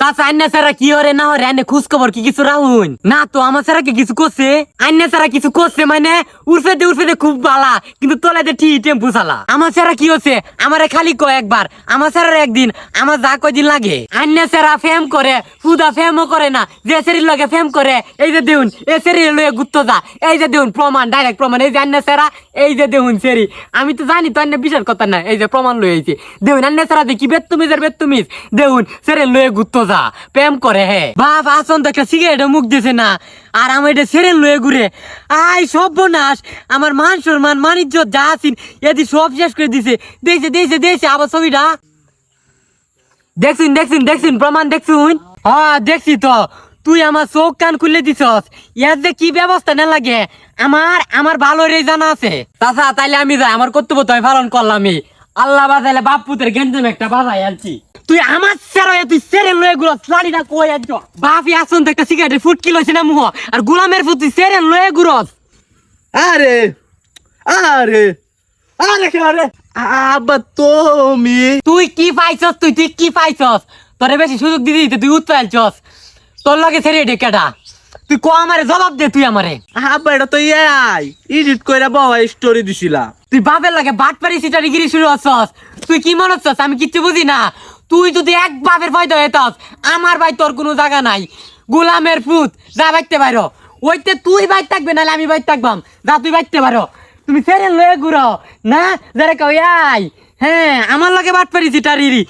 চাচা আন্না সারা কি হরে, না হরে আন্নে খোঁজ খবর কি কিছু রাহুন? না তো, আমার সারা কি কিছু সারা কিছু মানে উর্ফে দে উর্ফে দে খুব বালা, কিন্তু তোলে দে ঠিক টেম্পু আমার সারা কি হচ্ছে? আমারে খালি কয় একবার, আমার সারা একদিন, আমার যা লাগে। সারা ফেম করে ফেমও করে না, যে সেরির লগে ফেম করে, এই যে দেউন, এ সেরির লয়ে গুত্ত যা, এই যে দেউন, প্রমাণ ডাইরেক্ট প্রমাণ, এই যে আন্না সারা এই যে দেউন সেরি। আমি তো জানি, তো আন্না বিশাল কথা না, এই যে প্রমাণ লয়ে আইছি। দেউন আন্না সারা দেখি বেত্তুমিজ আর বেত্তুমিজ? দেউন সেরে লয়ে গুত্ত যা প্রেম করে হে। বাপ আসন তো একটা সিগারেট মুখ দিছে না। আর আমার এটা সেরে লয়ে ঘুরে। আই সব বনাস আমার মান সম্মান মানিজ্য যা আছিন, এদি সব শেষ করে দিছে। দেখছে দেখছে দেখছে আবার ছবিটা। দেখছুন দেখছুন দেখছুন, প্রমাণ দেখছুন? হ্যাঁ দেখছি তো। তুই আমার চোখ কান খুলে দিছস। ইয়ার যে কি ব্যবস্থা না লাগে? আমার আমার ভালো রে জানা আছে। তাছা তাইলে আমি যাই। আমার কর্তব্য তো আমি পালন করলাম আমি আল্লাহ বাজাইলে বাপ পুতের গেঞ্জাম একটা বাজাই আনছি। তুই আমার সেরা তুই সেরে লয়ে গুলো লাড়িটা কই আনছ বাপি আসুন একটা সিগারেটের ফুট কিলো না মুহ। আর গোলামের ফুট তুই সেরে লয়ে গুরস আরে আরে আরে আরে? আব্বা তুমি? তুই কি পাইছস তুই? তুই কি পাইছস? তোরে বেশি সুযোগ দিদি দিতে তুই উত্তর আলছস তোর লাগে ছেড়ে ডেকেটা তুই ক আমারে জবাব দে তুই আমারে। আব্বা এটা তো ইয়াই এডিট কইরা বাবা স্টোরি দিছিলা। তুই বাপের লাগে বাট পারি সিটারি গিরি শুরু হচ্ছস তুই কি মনে হচ্ছস আমি কিচ্ছু বুঝি না। তুই যদি এক বাপের ভয় হইতস আমার ভাই তোর কোনো জায়গা নাই। গোলামের পুত যা বাইতে পারো ওইতে তুই বাইর থাকবে, নাহলে আমি বাইর থাকবাম। যা তুই বাইতে পারো তুমি ফেরেন লয়ে ঘুরো, না? যারা কই আই হ্যাঁ আমার লগে বাট পারি সিটারি